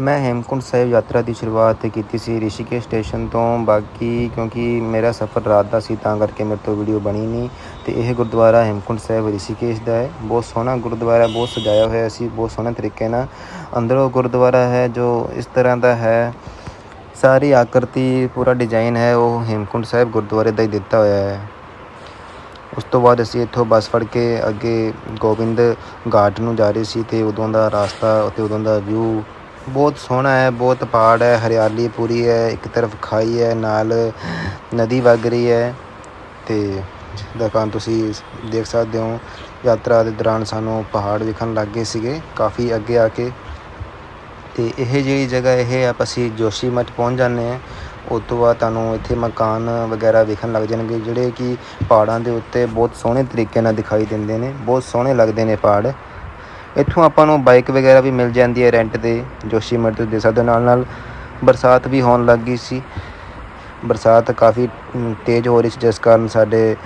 ਮੈਂ ਹੇਮਕੁੰਟ ਸਾਹਿਬ ਯਾਤਰਾ ਦੀ ਸ਼ੁਰੂਆਤ ਕੀਤੀ ਸੀ ਰਿਸ਼ੀਕੇਸ਼ ਸਟੇਸ਼ਨ ਤੋਂ। ਬਾਕੀ ਕਿਉਂਕਿ ਮੇਰਾ ਸਫ਼ਰ ਰਾਤ ਦਾ ਸੀ, ਤਾਂ ਕਰਕੇ ਮੇਰੇ ਤੋਂ ਵੀਡੀਓ ਬਣੀ ਨਹੀਂ। ਅਤੇ ਇਹ ਗੁਰਦੁਆਰਾ ਹੇਮਕੁੰਟ ਸਾਹਿਬ ਰਿਸ਼ੀਕੇਸ਼ ਦਾ ਹੈ। ਬਹੁਤ ਸੋਹਣਾ ਗੁਰਦੁਆਰਾ, ਬਹੁਤ ਸਜਾਇਆ ਹੋਇਆ ਸੀ, ਬਹੁਤ ਸੋਹਣੇ ਤਰੀਕੇ ਨਾਲ। ਅੰਦਰੋਂ ਗੁਰਦੁਆਰਾ ਹੈ ਜੋ ਇਸ ਤਰ੍ਹਾਂ ਦਾ ਹੈ। ਸਾਰੀ ਆਕਰਤੀ, ਪੂਰਾ ਡਿਜ਼ਾਈਨ ਹੈ, ਉਹ ਹੇਮਕੁੰਟ ਸਾਹਿਬ ਗੁਰਦੁਆਰੇ ਦਾ ਹੀ ਦਿੱਤਾ ਹੋਇਆ ਹੈ। ਉਸ ਤੋਂ ਬਾਅਦ ਅਸੀਂ ਇੱਥੋਂ ਬੱਸ ਫੜ ਕੇ ਅੱਗੇ ਗੋਬਿੰਦ ਘਾਟ ਨੂੰ ਜਾ ਰਹੇ ਸੀ, ਤੇ ਉਦੋਂ ਦਾ ਰਾਸਤਾ ਅਤੇ ਉਦੋਂ ਦਾ ਵਿਊ ਬਹੁਤ ਸੋਹਣਾ ਹੈ, ਬਹੁਤ ਪਹਾੜ ਹੈ, ਹਰਿਆਲੀ ਪੂਰੀ ਹੈ, ਇੱਕ ਤਰਫ ਖਾਈ ਹੈ, ਨਾਲ ਨਦੀ ਵਗ ਰਹੀ ਹੈ ਤੇ ਜਿੱਦਾਂ ਕਿ ਤੁਸੀਂ ਦੇਖ ਸਕਦੇ ਹੋ ਯਾਤਰਾ ਦੇ ਦੌਰਾਨ ਸਾਨੂੰ ਪਹਾੜ ਵਿਖਣ ਲੱਗ ਗਏ ਸੀਗੇ, ਕਾਫੀ ਅੱਗੇ ਆ ਕੇ। ਤੇ ਇਹ ਜਿਹੜੀ ਜਗ੍ਹਾ ਇਹ ਆਪ ਅਸੀਂ ਜੋਸ਼ੀ ਮਠ ਪਹੁੰਚ ਜਾਂਦੇ ਹਾਂ। ਉਸ ਤੋਂ ਬਾਅਦ ਤੁਹਾਨੂੰ ਇੱਥੇ ਮਕਾਨ ਵਗੈਰਾ ਵੇਖਣ ਲੱਗ ਜਾਣਗੇ, ਜਿਹੜੇ ਕਿ ਪਹਾੜਾਂ ਦੇ ਉੱਤੇ ਬਹੁਤ ਸੋਹਣੇ ਤਰੀਕੇ ਨਾਲ ਦਿਖਾਈ ਦਿੰਦੇ ਨੇ, ਬਹੁਤ ਸੋਹਣੇ ਲੱਗਦੇ ਨੇ ਪਹਾੜ। ਇੱਥੋਂ ਆਪਾਂ ਨੂੰ ਬਾਈਕ ਵਗੈਰਾ ਵੀ ਮਿਲ ਜਾਂਦੀ ਹੈ ਰੈਂਟ ਤੇ ਜੋਸ਼ੀ ਮਠ ਤੋਂ ਦੇ ਸਕਦੇ ਨਾਲ ਨਾਲ ਬਰਸਾਤ ਵੀ ਹੋਣ ਲੱਗ ਗਈ ਸੀ। ਬਰਸਾਤ ਕਾਫੀ ਤੇਜ਼ ਹੋ ਰਹੀ ਸੀ, ਜਿਸ ਕਾਰਨ ਸਾਡੇ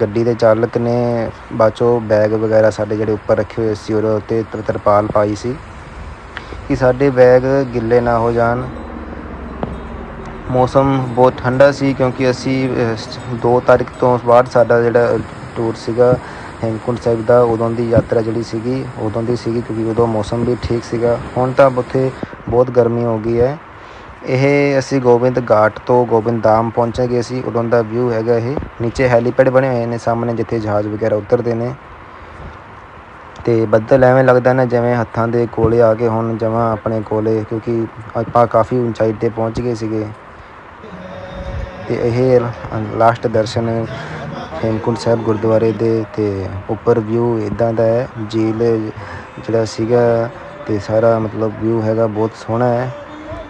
ਗੱਡੀ ਦੇ ਚਾਲਕ ਨੇ ਬਾਚੋ ਬੈਗ ਵਗੈਰਾ ਸਾਡੇ ਜਿਹੜੇ ਉੱਪਰ ਰੱਖੇ ਹੋਏ ਸੀ, ਉਹਦੇ ਉੱਤੇ ਤਰਪਾਲ ਪਾਈ ਸੀ ਕਿ ਸਾਡੇ ਬੈਗ ਗਿੱਲੇ ਨਾ ਹੋ ਜਾਣ। ਮੌਸਮ ਬਹੁਤ ਠੰਡਾ ਸੀ ਕਿਉਂਕਿ ਅਸੀਂ 2 ਤਾਰੀਖ ਤੋਂ ਬਾਅਦ ਸਾਡਾ ਜਿਹੜਾ ਟੂਰ ਸੀਗਾ ਹੇਮਕੁੰਟ ਸਾਹਿਬ ਦਾ ਉਦੋਂ ਦੀ ਯਾਤਰਾ ਜਿਹੜੀ ਸੀਗੀ, ਉਦੋਂ ਦੀ ਸੀਗੀ ਕਿਉਂਕਿ ਉਦੋਂ ਮੌਸਮ ਵੀ ਠੀਕ ਸੀਗਾ। ਹੁਣ ਤਾਂ ਉੱਥੇ ਬਹੁਤ ਗਰਮੀ ਹੋ ਗਈ ਹੈ। ਇਹ ਅਸੀਂ ਗੋਬਿੰਦ ਘਾਟ ਤੋਂ ਗੋਬਿੰਦ ਧਾਮ ਪਹੁੰਚ ਗਏ ਸੀ। ਉਦੋਂ ਦਾ ਵਿਊ ਹੈਗਾ ਇਹ। ਨੀਚੇ ਹੈਲੀਪੈਡ ਬਣੇ ਹੋਏ ਨੇ ਸਾਹਮਣੇ, ਜਿੱਥੇ ਜਹਾਜ਼ ਵਗੈਰਾ ਉਤਰਦੇ ਨੇ। ਤੇ ਬੱਦਲ ਐਵੇਂ ਲੱਗਦਾ ਨਾ ਜਿਵੇਂ ਹੱਥਾਂ ਦੇ ਕੋਲੇ ਆ ਕੇ ਹੁਣ ਜਮਾਂ ਆਪਣੇ ਕੋਲੇ, ਕਿਉਂਕਿ ਆਪਾਂ ਕਾਫੀ ਉਚਾਈ ਤੇ ਪਹੁੰਚ ਗਏ ਸੀਗੇ। ਤੇ ਇਹ ਲਾਸਟ ਦਰਸ਼ਨ ਹੇਮਕੁੰਟ ਸਾਹਿਬ ਗੁਰਦੁਆਰੇ ਦੇ ਤੇ ਉੱਪਰ ਵਿਊ ਇਦਾਂ ਦਾ ਹੈ ਝੀਲ ਜਿਹੜਾ ਸੀਗਾ ਤੇ ਸਾਰਾ ਮਤਲਬ ਵਿਊ ਹੈਗਾ ਬਹੁਤ ਸੋਹਣਾ ਹੈ।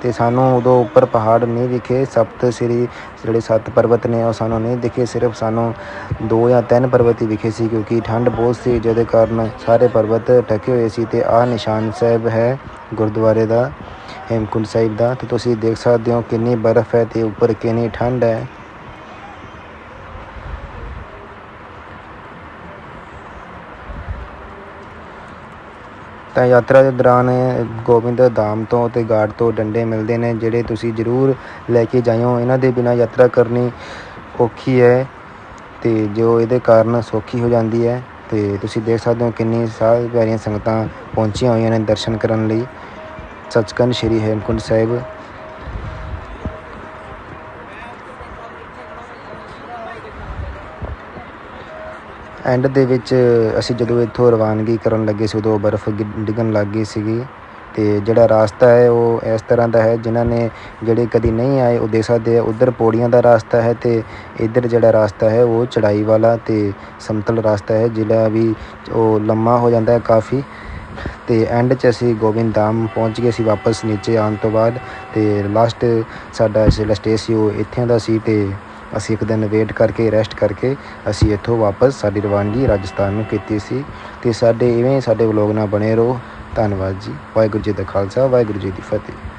ਤੇ ਸਾਨੂੰ ਉਦੋਂ ਉੱਪਰ ਪਹਾੜ ਨਹੀਂ ਦਿਖੇ, ਸਪਤ ਸ੍ਰੀ ਜਿਹੜੇ ਸੱਤ ਪਰਬਤ ਨੇ ਉਹ ਸਾਨੂੰ ਨਹੀਂ ਦਿਖੇ, ਸਿਰਫ ਸਾਨੂੰ ਦੋ ਜਾਂ ਤਿੰਨ ਪਰਬਤ ਹੀ ਵਿਖੇ ਸੀ ਕਿਉਂਕਿ ਠੰਡ ਬਹੁਤ ਸੀ, ਜਿਹਦੇ ਕਾਰਨ ਸਾਰੇ ਪਰਬਤ ਢਕੇ ਹੋਏ ਸੀ ਤੇ ਆਹ ਨਿਸ਼ਾਨ ਸਾਹਿਬ ਹੈ ਗੁਰਦੁਆਰੇ ਦਾ, ਹੇਮਕੁੰਟ ਸਾਹਿਬ ਦਾ। ਤੇ ਤੁਸੀਂ ਦੇਖ ਸਕਦੇ ਹੋ ਕਿੰਨੀ ਬਰਫ਼ ਹੈ ਤੇ ਉੱਪਰ ਕਿੰਨੀ ਠੰਡ ਹੈ। ਤਾਂ ਯਾਤਰਾ ਦੇ ਦੌਰਾਨ ਗੋਬਿੰਦ ਧਾਮ ਤੋਂ ਅਤੇ ਘਾਟ ਤੋਂ ਡੰਡੇ ਮਿਲਦੇ ਨੇ, ਜਿਹੜੇ ਤੁਸੀਂ ਜ਼ਰੂਰ ਲੈ ਕੇ ਜਾਇਓ। ਇਹਨਾਂ ਦੇ ਬਿਨਾਂ ਯਾਤਰਾ ਕਰਨੀ ਔਖੀ ਹੈ ਤੇ ਜੋ ਇਹਦੇ ਕਾਰਨ ਸੌਖੀ ਹੋ ਜਾਂਦੀ ਹੈ ਤੇ ਤੁਸੀਂ ਦੇਖ ਸਕਦੇ ਹੋ ਕਿੰਨੀ ਸਾਰੀ ਪਿਆਰੀਆਂ ਸੰਗਤਾਂ ਪਹੁੰਚੀਆਂ ਹੋਈਆਂ ਨੇ ਦਰਸ਼ਨ ਕਰਨ ਲਈ। ਸੱਚਖੰਡ ਸ੍ਰੀ ਹੇਮਕੁੰਟ ਸਾਹਿਬ ਐਂਡ ਦੇ ਵਿੱਚ ਅਸੀਂ ਜਦੋਂ ਇੱਥੋਂ ਰਵਾਨਗੀ ਕਰਨ ਲੱਗੇ ਸੀ, ਉਦੋਂ ਬਰਫ਼ ਗਿ- ਡਿੱਗਣ ਲੱਗ ਗਈ ਸੀਗੀ ਤੇ ਜਿਹੜਾ ਰਾਸਤਾ ਹੈ, ਉਹ ਇਸ ਤਰ੍ਹਾਂ ਦਾ ਹੈ, ਜਿਨ੍ਹਾਂ ਨੇ ਜਿਹੜੇ ਕਦੀ ਨਹੀਂ ਆਏ ਉਹ ਦੇਖ ਸਕਦੇ ਆ, ਉਧਰ ਪੌੜੀਆਂ ਦਾ ਰਾਸਤਾ ਹੈ ਤੇ ਇੱਧਰ ਜਿਹੜਾ ਰਾਸਤਾ ਹੈ, ਉਹ ਚੜਾਈ ਵਾਲਾ ਤੇ ਸਮਤਲ ਰਾਸਤਾ ਹੈ, ਜਿਹੜਾ ਵੀ ਉਹ ਲੰਮਾ ਹੋ ਜਾਂਦਾ ਹੈ ਕਾਫੀ। ਤੇ ਐਂਡ 'ਚ ਅਸੀਂ ਗੋਬਿੰਦ ਧਾਮ ਪਹੁੰਚ ਗਏ ਸੀ ਵਾਪਸ ਨੀਚੇ ਆਉਣ ਤੋਂ ਬਾਅਦ ਤੇ ਲਾਸਟ ਸਾਡਾ ਜਿਹੜਾ ਸਟੇ ਸੀ, ਉਹ ਇੱਥੇ ਦਾ ਸੀ ਤੇ ਅਸੀਂ ਇੱਕ ਦਿਨ ਵੇਟ ਕਰਕੇ ਰੈਸਟ ਕਰਕੇ ਅਸੀਂ ਇੱਥੋਂ ਵਾਪਸ ਸਾਡੀ ਰਵਾਨਗੀ ਰਾਜਸਥਾਨ ਨੂੰ ਕੀਤੀ ਸੀ। ਤੇ ਸਾਡੇ ਇਵੇਂ ਸਾਡੇ ਵਲੋਗ ਨਾਲ ਬਣੇ ਰਹੋ। ਧੰਨਵਾਦ ਜੀ। ਵਾਹਿਗੁਰੂ ਜੀ ਦਾ ਖਾਲਸਾ, ਵਾਹਿਗੁਰੂ ਜੀ ਦੀ ਫਤਿਹ।